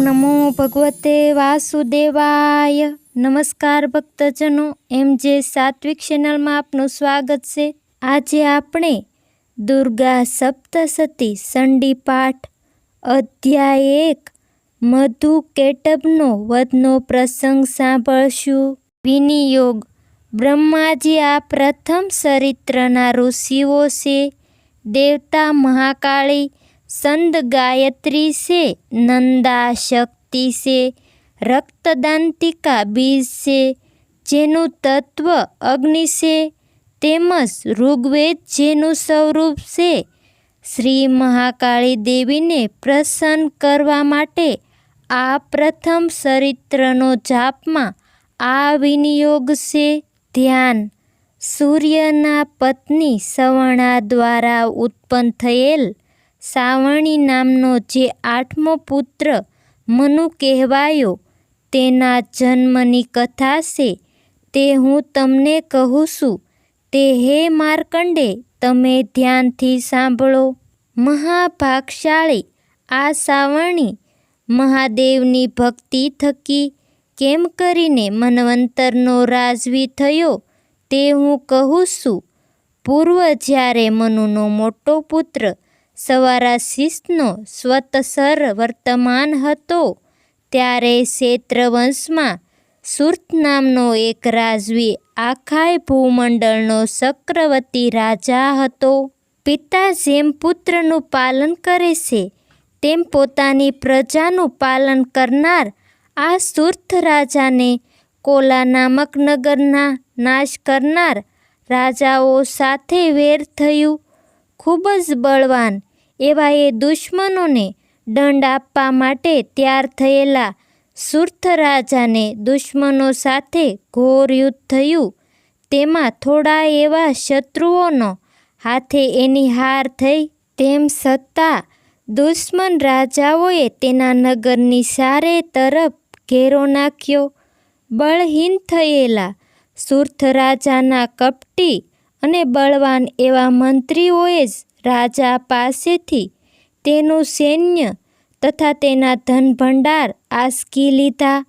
નમો ભગવતે વાસુદેવાય નમસ્કાર ભક્તજનો એમ જે સાત્વિક ચેનલમાં આપનું સ્વાગત છે આજે આપણે દુર્ગા સપ્તસતી સંડી પાઠ અધ્યાય એક મધુ કેટબનો વધનો પ્રસંગ સાંભળશું વિનિયોગ બ્રહ્માજી આ પ્રથમ ચરિત્રના ઋષિઓ છે દેવતા મહાકાળી સંદ ગાયત્રી છે નંદા શક્તિ છે રક્તદાંતિકા બીજ છે જેનું તત્વ અગ્નિ છે તેમજ ઋગ્વેદ જેનું સ્વરૂપ છે શ્રી મહાકાળી દેવીને પ્રસન્ન કરવા માટે આ પ્રથમ ચરિત્રનો જાપમાં આ વિનિયોગ છે ધ્યાન, સૂર્યના પત્ની સવર્ણા દ્વારા ઉત્પન્ન થયેલ સાવણી નામનો જે આઠમો પુત્ર મનુ કહેવાયો, તેના જન્મની કથા છે, તે હું તમને કહું છું, તે હે માર્કંડે, તમે ધ્યાનથી સાંભળો. મહાભાગશાળી આ સાવણી મહાદેવની ભક્તિ થકી કેમ કરીને મનવંતરનો રાજવી થયો, તે હું કહું છું. પૂર્વ જ્યારે મનુનો મોટો પુત્ર સવારાશિષનો સ્વતસર વર્તમાન હતો, ત્યારે ક્ષેત્રવંશમાં સુરત નામનો એક રાજવી આખાય ભૂમંડળનો ચક્રવર્તી રાજા હતો. પિતા જેમ પુત્રનું પાલન કરે છે, તેમ પોતાની પ્રજાનું પાલન કરનાર આ સુર્થ રાજાને કોલા નામક નગરના નાશ કરનાર રાજાઓ સાથે વેર થયું. ખૂબ જ બળવાન એવા એ દુશ્મનોને દંડ આપવા માટે તૈયાર થયેલા સુર્થ રાજાને દુશ્મનો સાથે ઘોર યુદ્ધ થયું. તેમાં થોડા એવા શત્રુઓનો હાથે એની હાર થઈ, તેમ છતાં દુશ્મન રાજાઓએ તેના નગરની સારે તરફ ઘેરો નાખ્યો. બળહીન થયેલા સુર્થ રાજાના કપટી અને બળવાન એવા મંત્રીઓએ જ રાજા પાસેથી તેનું સૈન્ય તથા તેના ધન ભંડાર આસકી લીધા.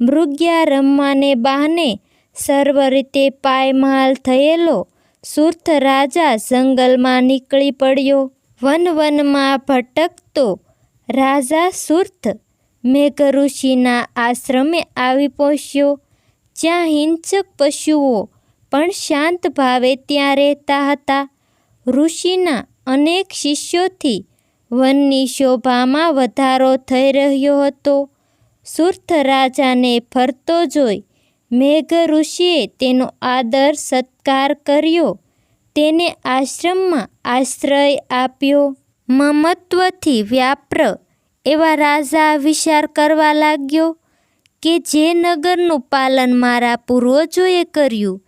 મૃગ્યા રમવાને બહાને સર્વ રીતે પાયમાલ થયેલો સુર્થ રાજા જંગલમાં નીકળી પડ્યો. વન વનમાં ભટકતો રાજા સુર્થ મેઘ ઋષિના આશ્રમે આવી પહોંચ્યો. જ્યાં હિંસક પશુઓ પણ શાંત ભાવે ત્યાં રહેતા હતા. ઋષિના અનેક શિષ્યોથી વનની શોભામાં વધારો થઈ રહ્યો હતો. સુર્થ રાજાને ફરતો જોઈ મેઘ ઋષિએ તેનો આદર સત્કાર કર્યો. તેને આશ્રમમાં આશ્રય આપ્યો. મમત્વથી વ્યાપ્ર એવા રાજા વિચાર કરવા લાગ્યો કે જે નગરનું પાલન મારા પૂર્વજોએ કર્યું,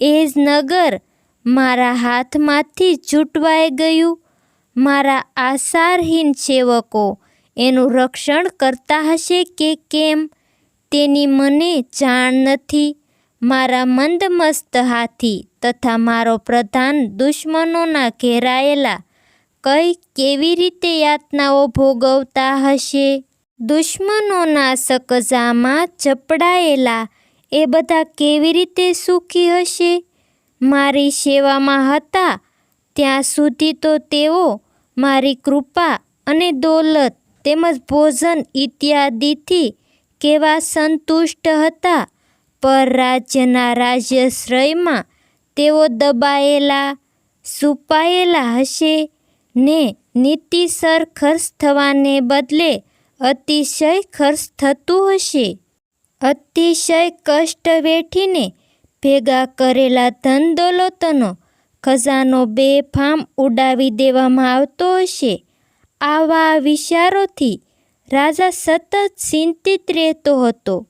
એ જ નગર મારા હાથમાંથી છૂટવાઈ ગયું. મારા આસારહીન સેવકો એનું રક્ષણ કરતા હશે કે કેમ? તેની મને જાણ નથી. મારા મંદમસ્ત હાથી તથા મારો પ્રધાન દુશ્મનોના ઘેરાયેલા કઈ કેવી રીતે યાતનાઓ ભોગવતા હશે? દુશ્મનોના સકજામાં ચપડાયેલા એ બધા કેવી રીતે સુખી હશે? મારી સેવામાં હતા, ત્યાં સુધી તો તેઓ મારી કૃપા અને દોલત તેમજ ભોજન ઇત્યાદિથી કેવા સંતુષ્ટ હતા. પર રાજ્યના રાજ્યશ્રયમાં તેઓ દબાયેલા સુપાયેલા હશે ને નીતિસર ખર્ચ થવાને બદલે અતિશય ખર્ચ થતું હશે. અતિશય કષ્ટ વેઠીને ભેગા કરેલા ધન દોલતનો ખજાનો બેફામ ઉડાવી દેવામાં આવતો હશે. આવા વિચારોથી રાજા સતત ચિંતિત રહેતો હતો.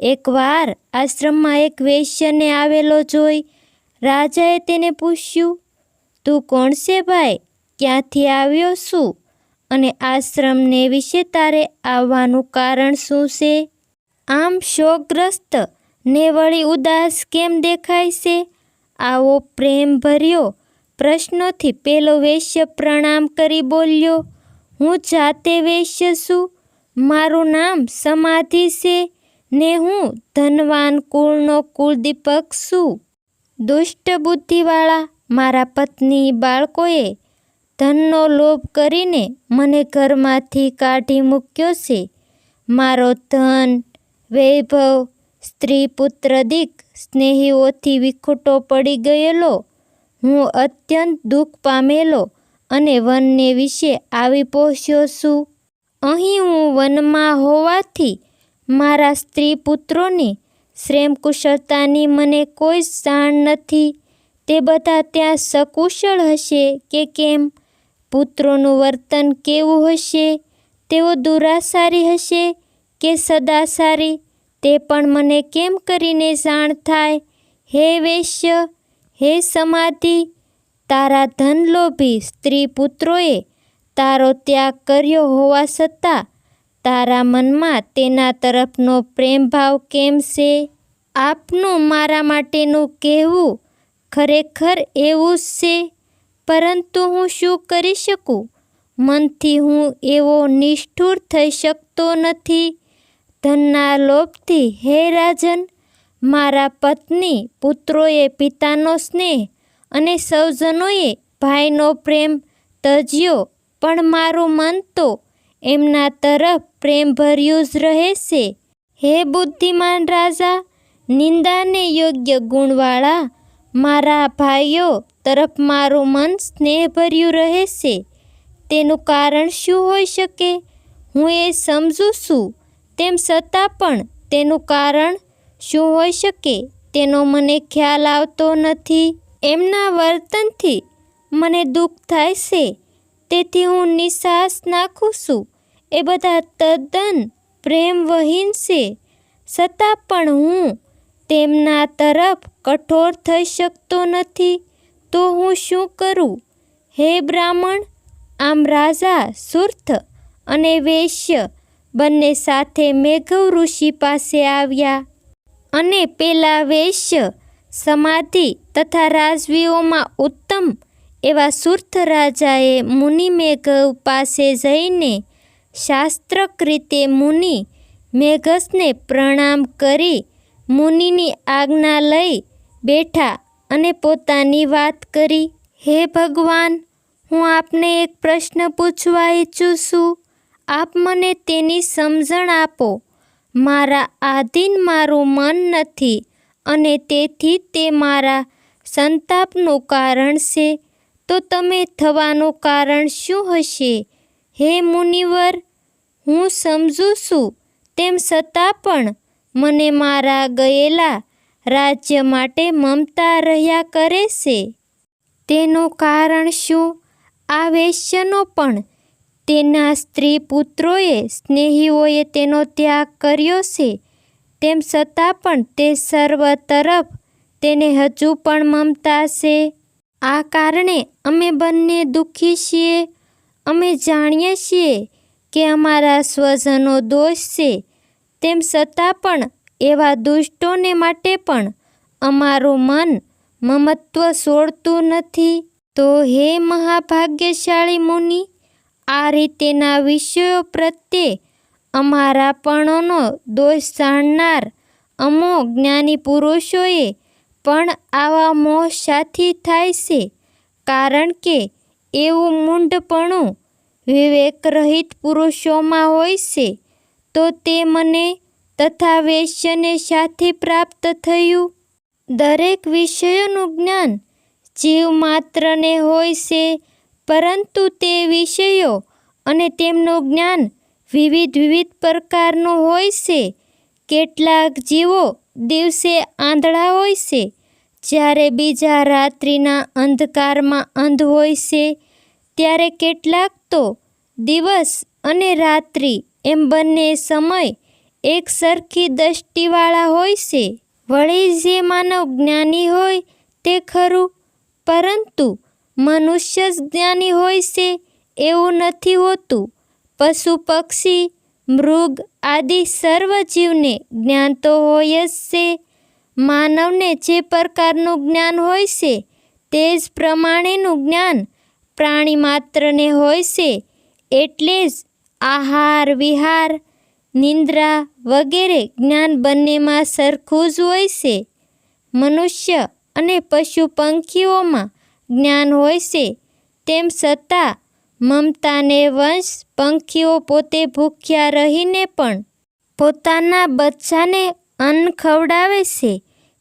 એકવાર આશ્રમમાં એક વૈશ્યને આવેલો જોઈ રાજાએ તેને પૂછ્યું, તું કોણ છે ભાઈ? ક્યાંથી આવ્યો શું? અને આશ્રમને વિશે તારે આવવાનું કારણ શું છે? આમ શોકગ્રસ્ત ને વળી ઉદાસ કેમ દેખાય છે? આવો પ્રેમ ભર્યો, પ્રશ્નોથી પેલો વૈશ્ય પ્રણામ કરી બોલ્યો, હું જાતે વૈશ્ય છું, મારું નામ સમાધિ છે, ને હું ધનવાન કુળનો કુળદીપક છું. દુષ્ટ બુદ્ધિવાળા મારા પત્ની બાળકોએ ધનનો લોભ કરીને મને ઘરમાંથી કાઢી મૂક્યો છે. મારો ધન, વૈભવ સ્ત્રી પુત્રદિક સ્નેહીઓથી વિખૂટો પડી ગયેલો. હું અત્યંત દુઃખ પામેલો અને વનને વિશે આવી પહોંચ્યો છું. અહીં હું વનમાં હોવાથી મારા સ્ત્રી પુત્રોની શ્રેમ મને કોઈ જાણ નથી. તે બધા ત્યાં સકુશળ હશે કે કેમ? પુત્રોનું વર્તન કેવું હશે? તેઓ દુરાસારી હશે કે સદાસારી તે પણ મને કેમ કરીને જાણ થાય? હે વૈશ્ય, હે સમાધિ, તારા ધનલોભી સ્ત્રી પુત્રોએ તારો ત્યાગ કર્યો હોવા છતાં તારા મનમાં તેના તરફનો પ્રેમભાવ કેમ છે? આપનું મારા માટેનું કહેવું ખરેખર એવું જ છે, પરંતુ હું શું કરી શકું? મનથી હું એવો નિષ્ઠુર થઈ શકતો નથી. ધનના લોભથી, હે રાજન, મારા પત્ની પુત્રોએ પિતાનો સ્નેહ અને સૌજનોએ ભાઈનો પ્રેમ તજ્યો, પણ મારું મન તો એમના તરફ પ્રેમભર્યું જ રહે છે. હે બુદ્ધિમાન રાજા, નિંદાને યોગ્ય ગુણવાળા, મારા ભાઈઓ તરફ મારું મન સ્નેહભર્યું રહે છે. તેનું કારણ શું હોઈ શકે? હું એ સમજું છું. તેમ છતાં પણ તેનું કારણ શું હોઈ શકે તેનો મને ખ્યાલ આવતો નથી. એમના વર્તનથી મને દુઃખ થાય છે. તેથી હું નિશ્વાસ નાખું છું. એ બધા તદ્દન પ્રેમવહીન છે. છતાં પણ હું તેમના તરફ કઠોર થઈ શકતો નથી. તો હું શું કરું? હે બ્રાહ્મણ, આમ રાજા સુર્થ અને વૈશ્ય બંને સાથે મેઘવ ઋષિ પાસે આવ્યા અને પેલા વૈશ્ય સમાધિ તથા રાજવીઓમાં ઉત્તમ એવા સુર્થ રાજાએ મુનિ મેઘવ પાસે જઈને શાસ્ત્રક રીતે મુનિ મેઘસને પ્રણામ કરી મુનિની આજ્ઞા લઈ બેઠા અને પોતાની વાત કરી, હે ભગવાન, હું આપને એક પ્રશ્ન પૂછવા ઈચ્છું છું. આપ મને તેની સમજણ આપો. મારા આધીન મારું મન નથી અને તેથી તે મારા સંતાપનું કારણ છે. તો તમે થવાનું કારણ શું હશે? હે મુનિવર, હું સમજું છું, તેમ છતાં પણ મને મારા ગયેલા રાજ્ય માટે મમતા રહ્યા કરે છે. તેનું કારણ શું? આ વેશ્યનો પણ તેના સ્ત્રી પુત્રોએ સ્નેહીઓએ તેનો ત્યાગ કર્યો છે. તેમ છતાં પણ તે સર્વ તરફ તેને હજુ પણ મમતા છે. આ કારણે અમે બંને દુઃખી છીએ. અમે જાણીએ છીએ કે અમારા સ્વજનો દોષ છે. તેમ છતાં પણ એવા દુષ્ટોને માટે પણ અમારું મન મમત્વ છોડતું નથી. તો હે મહાભાગ્યશાળી મુનિ આ રીતેના વિષયો પ્રત્યે અમારાપણોનો દોષ જાણનાર અમો જ્ઞાની પુરુષોએ પણ આવા મોહ સાથી થાય છે, કારણ કે એવું મૂંઢપણું વિવેકરહિત પુરુષોમાં હોય છે, તો તે મને તથા વૈશ્યને સાથી પ્રાપ્ત થયું. દરેક વિષયોનું જ્ઞાન જીવ માત્રને હોય છે પરંતુ તે વિષયો અને તેમનું જ્ઞાન વિવિધ વિવિધ પ્રકારનું હોય છે. કેટલાક જીવો દિવસે આંધળા હોય છે, જ્યારે બીજા રાત્રિના અંધકારમાં અંધ હોય છે. ત્યારે કેટલાક તો દિવસ અને રાત્રિ એમ બંને સમય એક સરખી દૃષ્ટિવાળા હોય છે. વળી જે માનવ જ્ઞાની હોય તે ખરું, પરંતુ મનુષ્ય જ જ્ઞાની હોય છે એવું નથી હોતું. પશુ પક્ષી, મૃગ આદિ સર્વ જીવને જ્ઞાન તો હોય જ છે. માનવને જે પ્રકારનું જ્ઞાન હોય છે તે જ પ્રમાણેનું જ્ઞાન પ્રાણી માત્રને હોય છે. એટલે જ આહાર, વિહાર, નિંદ્રા વગેરે જ્ઞાન બંનેમાં સરખું જ હોય છે. મનુષ્ય અને પશુ પંખીઓમાં જ્ઞાન હોય છે, તેમ છતાં મમતાને વંશ પંખીઓ પોતે ભૂખ્યા રહીને પણ પોતાના બચ્ચાને અન્ન ખવડાવે છે.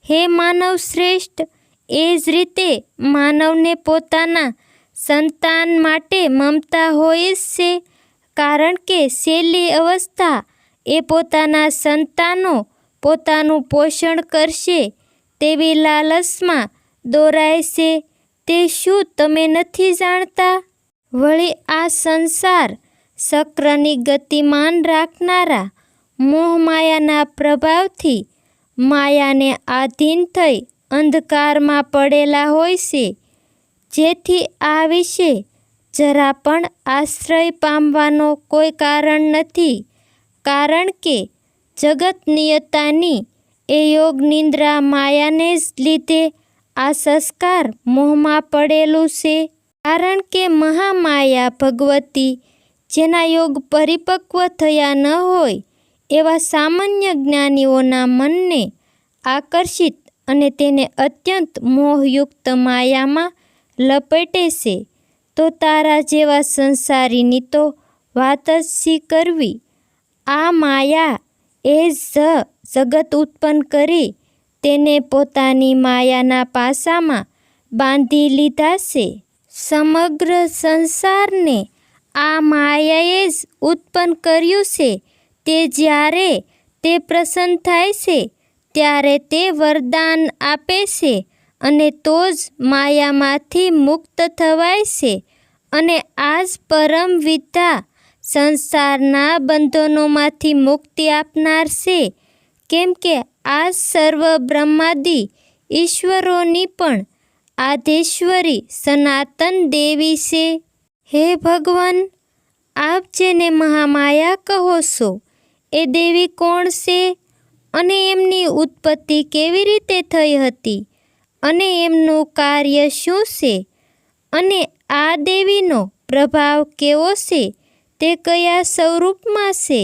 હે માનવ શ્રેષ્ઠ, એ જ રીતે માનવને પોતાના સંતાન માટે મમતા હોય જ છે, કારણ કે છેલ્લી અવસ્થા એ પોતાના સંતાનો પોતાનું પોષણ કરશે તેવી લાલચમાં દોરાય છે. તે શું તમે નથી જાણતા? વળી આ સંસાર ચક્રની ગતિમાન રાખનારા મોહમાયાના પ્રભાવથી માયાને આધીન થઈ અંધકારમાં પડેલા હોય છે. જેથી આ વિશે જરા પણ આશ્રય પામવાનો કોઈ કારણ નથી. કારણ કે જગત નિયતાની એ યોગ નિંદ્રા માયાને જ લીધે આ સંસ્કાર મોહમાં પડેલું છે. કારણ કે મહામાયા ભગવતી, જેના યોગ પરિપક્વ થયા ન હોય, એવા સામાન્ય જ્ઞાનીઓના મનને આકર્ષિત અને તેને અત્યંત મોહયુક્ત માયામાં લપેટે છે. તો તારા જેવા સંસારીની તો વાત જ શી કરવી? આ માયા એ જ જગત ઉત્પન્ન કરી તેને પોતાની માયાના પાસામાં બાંધી લીધા છે. સમગ્ર સંસારને આ માયાએ જ ઉત્પન્ન કર્યું છે. તે જ્યારે તે પ્રસન્ન થાય છે, ત્યારે તે વરદાન આપે છે અને તો જ માયામાંથી મુક્ત થવાય છે અને આ જ પરમ વિદ્યા સંસારના બંધનોમાંથી મુક્તિ આપનાર છે. કેમ કે આ સર્વ બ્રહ્માદિ ઈશ્વરોની પણ આધેશ્વરી સનાતન દેવી છે. હે ભગવાન, આપ જેને મહામાયા કહો છો, એ દેવી કોણ છે અને એમની ઉત્પત્તિ કેવી રીતે થઈ હતી અને એમનું કાર્ય શું છે અને આ દેવીનો પ્રભાવ કેવો છે તે કયા સ્વરૂપમાં છે?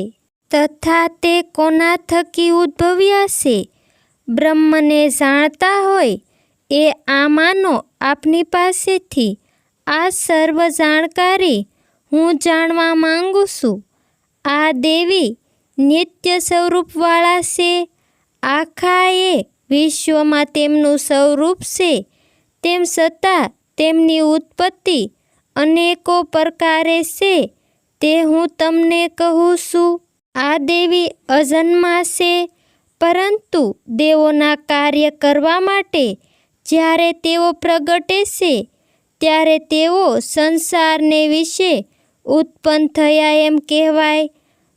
તથા તે કોના થકી ઉદ્ભવ્યા છે? બ્રહ્મને જાણતા હોય એ આ માનો આપની પાસેથી આ સર્વ જાણકારી હું જાણવા માંગુ છું. આ દેવી નિત્ય સ્વરૂપવાળા છે. આખા એ વિશ્વમાં તેમનું સ્વરૂપ છે. તેમ છતાં તેમની ઉત્પત્તિ અનેકો પ્રકારે છે. તે હું તમને કહું છું. આ દેવી અજન્મા છે, પરંતુ દેવોના કાર્ય કરવા માટે જ્યારે તેઓ પ્રગટે છે, ત્યારે તેઓ સંસારને વિશે ઉત્પન્ન થયા એમ કહેવાય.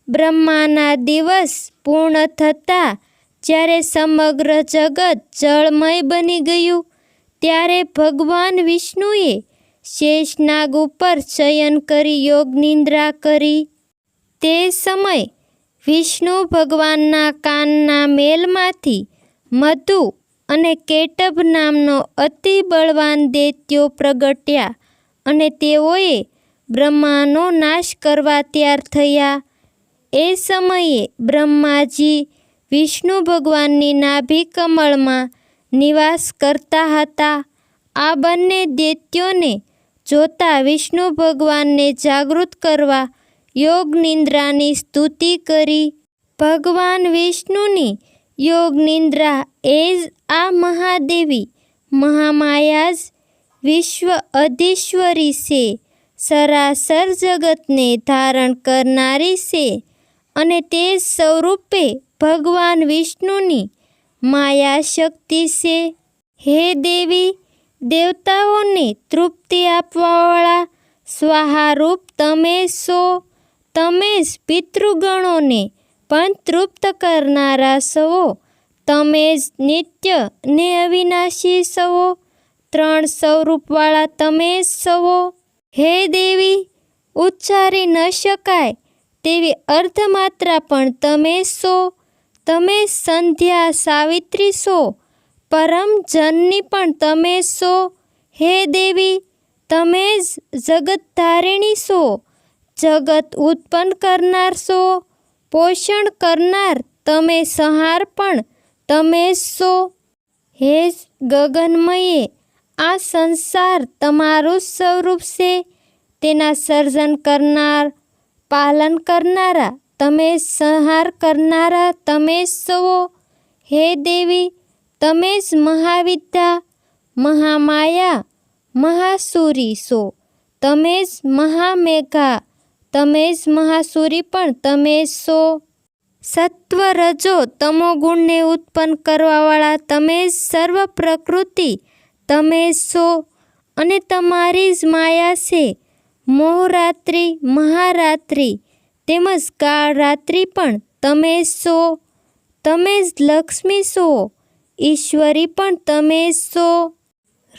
બ્રહ્માના દિવસ પૂર્ણ થતાં જ્યારે સમગ્ર જગત જળમય બની ગયું, ત્યારે ભગવાન વિષ્ણુએ શેષનાગ ઉપર શયન કરી યોગ નિંદ્રા કરી. તે સમય વિષ્ણુ ભગવાનના કાનના મેલમાંથી મધુ અને કેટભ નામનો અતિ બળવાન દૈત્યો પ્રગટ્યા અને તેઓએ બ્રહ્માનો નાશ કરવા તૈયાર થયા. એ સમયે બ્રહ્માજી વિષ્ણુ ભગવાનની નાભી કમળમાં નિવાસ કરતા હતા. આ બંને દૈત્યોને જોતા વિષ્ણુ ભગવાનને જાગૃત કરવા યોગ નિંદ્રાની સ્તુતિ કરી. ભગવાન વિષ્ણુની યોગ નિંદ્રા એઝ આ મહાદેવી મહામાયાઝ વિશ્વ અધીશ્વરી છે. સરાસર જગતને ધારણ કરનારી છે અને તે સ્વરૂપે ભગવાન વિષ્ણુની માયા શક્તિ છે. હે દેવી, દેવતાઓને તૃપ્તિ આપવાવાળા સ્વાહારૂપ તમે છો. તમે જ પિતૃગણોને પણ તૃપ્ત કરનારા સવો. તમે જ નિત્ય ને અવિનાશી સવો. ત્રણ સ્વરૂપવાળા તમે જ સવો. હે દેવી, ઉચ્ચારી ન શકાય તેવી અર્ધમાત્રા પણ તમે છો તમે સંધ્યા સાવિત્રી છો પરમ જનની પણ તમે સો. હે દેવી, તમે જ જગત ધારિણી છો જગત ઉત્પન્ન કરનાર છો, પોષણ કરનાર તમે સંહાર પણ તમે જ છો. હે ગગનમયે, આ સંસાર તમારું સ્વરૂપ છે. તેના સર્જન કરનાર, પાલન કરનારા તમે સંહાર કરનારા તમે જ છો. હે દેવી, તમે જ મહાવિદ્યા, મહામાયા, મહાસુરી છો. તમે જ મહામેઘા તમે જ મહાસુરી પણ તમે જ છો. સત્વ રજો તમો ગુણને ઉત્પન્ન કરવાવાળા તમે જ સર્વ પ્રકૃતિ તમે જ છો. અને તમારી જ માયા છે. મોહરાત્રિ, મહારાત્રિ તેમજ કાળ રાત્રિ પણ તમે જ છો. તમે જ લક્ષ્મી છો. ઈશ્વરી પણ તમે જ છો.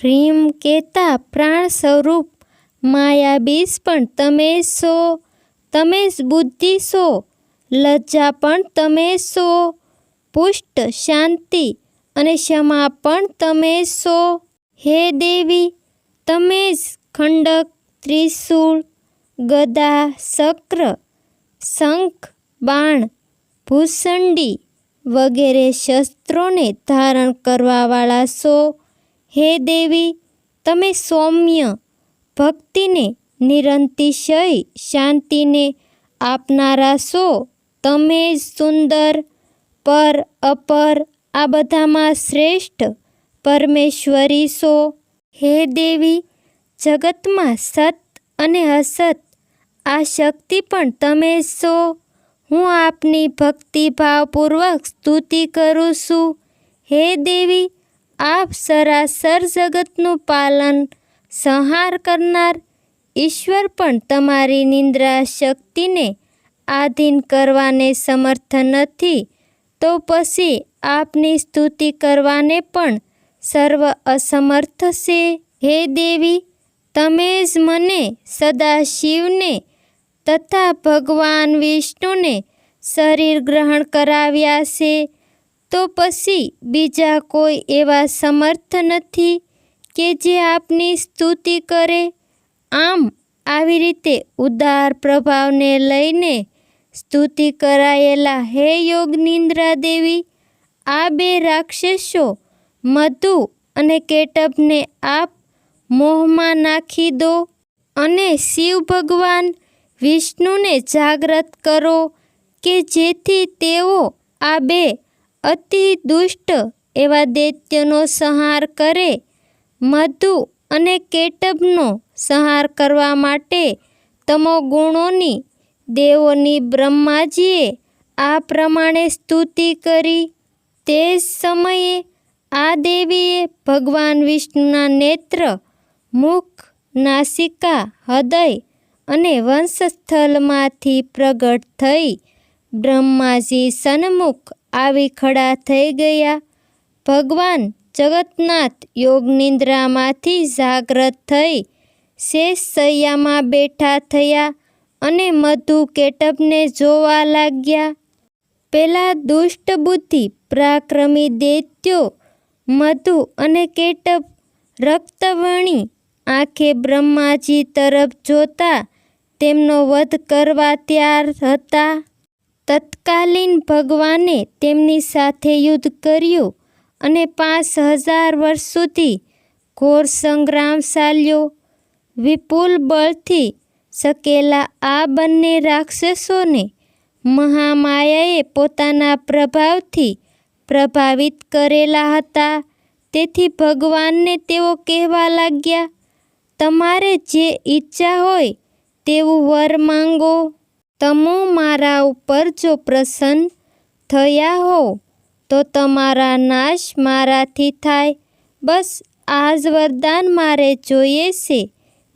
રીમ કેતા પ્રાણ સ્વરૂપ માયા બીજ પણ તમે જ છો. તમે બુદ્ધિ છો. લજ્જા પણ તમે સો પુષ્ટ શાંતિ અને ક્ષમા પણ તમે સો હે દેવી, તમે જ ખંડક, ત્રિશૂળ, ગદા, શક્ર, શંખ, બાણ ભૂસંડી વગેરે શસ્ત્રોને ધારણ કરવાવાળા છો. હે દેવી, તમે સૌમ્ય ભક્તિને નિરંતિશય શાંતિને આપનારા છો તમે જ સુંદર, પર, અપર, આ બધામાં શ્રેષ્ઠ પરમેશ્વરી છો હે દેવી, જગતમાં સત અને અસત, આ શક્તિ પણ તમે જ છો હું આપની ભક્તિભાવપૂર્વક સ્તુતિ કરું છું. હે દેવી, આપ સરાસર જગતનું પાલન, સંહાર કરનાર ઈશ્વર પણ તમારી નિંદ્રા શક્તિને આધીન કરવાને સમર્થ નથી, તો પછી આપની સ્તુતિ કરવાને પણ સર્વ અસમર્થ છે. હે દેવી, તમે જ મને સદા શિવને તથા ભગવાન વિષ્ણુને શરીર ગ્રહણ કરાવ્યા છે, તો પછી બીજા કોઈ એવા સમર્થ નથી કે જે આપની સ્તુતિ કરે? આમ આવી રીતે ઉદાર પ્રભાવને લઈને સ્તુતિ કરાયેલા હે યોગ નિંદ્રા દેવી આ બે રાક્ષસો મધુ અને કેટબને આપ મોહમાં નાખી દો અને શિવ ભગવાન વિષ્ણુને જાગ્રત કરો કે જેથી તેઓ આ બે અતિ દુષ્ટ એવા દૈત્યનો સંહાર કરે, મધુ અને કેટભનો સંહાર કરવા માટે તમો ગુણોની દેવોની બ્રહ્માજીએ આ પ્રમાણે સ્તુતિ કરી. તે જ સમયે આ દેવીએ ભગવાન વિષ્ણુના નેત્ર, મુખ, નાસિકા, હૃદય અને વંશસ્થલમાંથી પ્રગટ થઈ બ્રહ્માજી સન્મુખ આવી ખડા થઈ ગયા. ભગવાન જગતનાથ યોગ નિંદ્રામાંથી જાગ્રત થઈ શેષ સૈયામાં બેઠા થયા અને મધુ કેટપને જોવા લાગ્યા. પેલા દુષ્ટ બુદ્ધિ પરાક્રમી દૈત્યો, મધુ અને કેટપ રક્તવણી આંખે બ્રહ્માજી તરફ જોતા તેમનો વધ કરવા તૈયાર હતા. તત્કાલીન ભગવાને તેમની સાથે યુદ્ધ કર્યું અને પાંચ હજાર વર્ષ સુધી ઘોર સંગ્રામ ચાલ્યો વિપુલ બળથી સકેલા આ બંને રાક્ષસોને મહામાયાએ પોતાના પ્રભાવથી પ્રભાવિત કરેલા હતા. તેથી ભગવાનને તેઓ કહેવા લાગ્યા, તમારે જે ઈચ્છા હોય તેવું વર માંગો. તમો મારા ઉપર જો પ્રસન્ન થયા હો, તો તમારા નાશ મારાથી થાય. બસ આ જ વરદાન મારે જોઈએ છે.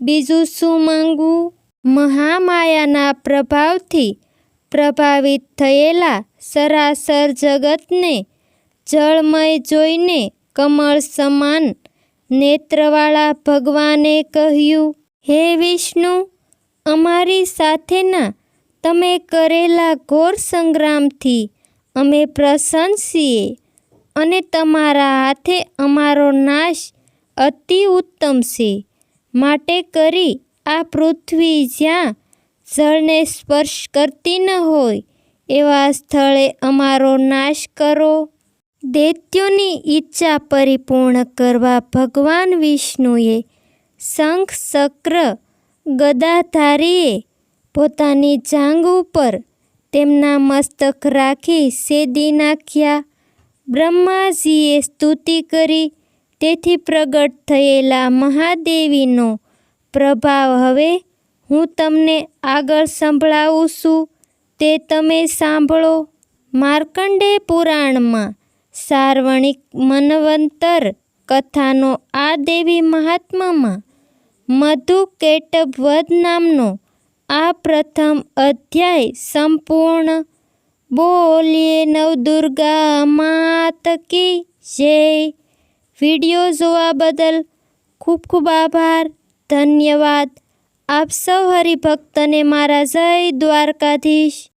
બીજું શું માંગવું મહામાયાના પ્રભાવથી પ્રભાવિત થયેલા સરાસર જગતને જળમય જોઈને કમળ સમાન નેત્રવાળા ભગવાને કહ્યું, હે વિષ્ણુ, અમારી સાથેના તમે કરેલા ઘોર સંગ્રામથી અમે પ્રસન્ન છીએ અને તમારા હાથે અમારો નાશ અતિ ઉત્તમ છે. માટે કરી આ પૃથ્વી જ્યાં જળને સ્પર્શ કરતી ન હોય, એવા સ્થળે અમારો નાશ કરો. દૈત્યોની ઈચ્છા પરિપૂર્ણ કરવા ભગવાન વિષ્ણુએ શંખ ચક્ર ગદાધારીએ પોતાની જાંઘ ઉપર તેમના મસ્તક રાખી સેદી નાખ્યા. બ્રહ્માજીએ સ્તુતિ કરી તેથી પ્રગટ થયેલા મહાદેવીનો પ્રભાવ હવે હું તમને આગળ સંભળાવું છું. તે તમે સાંભળો. માર્કંડે પુરાણમાં સાર્વણિક મનવંતર કથાનો આ દેવી મહાત્મામાં મધુ કેટભવધ નામનો આ પ્રથમ અધ્યાય સંપૂર્ણ. બોલીએ નવદુર્ગા માત કી જય. વીડિયો જોવા બદલ ખૂબ ખૂબ આભાર. ધન્યવાદ. આપ સૌ હરિભક્તને મારા જય દ્વારકાધીશ.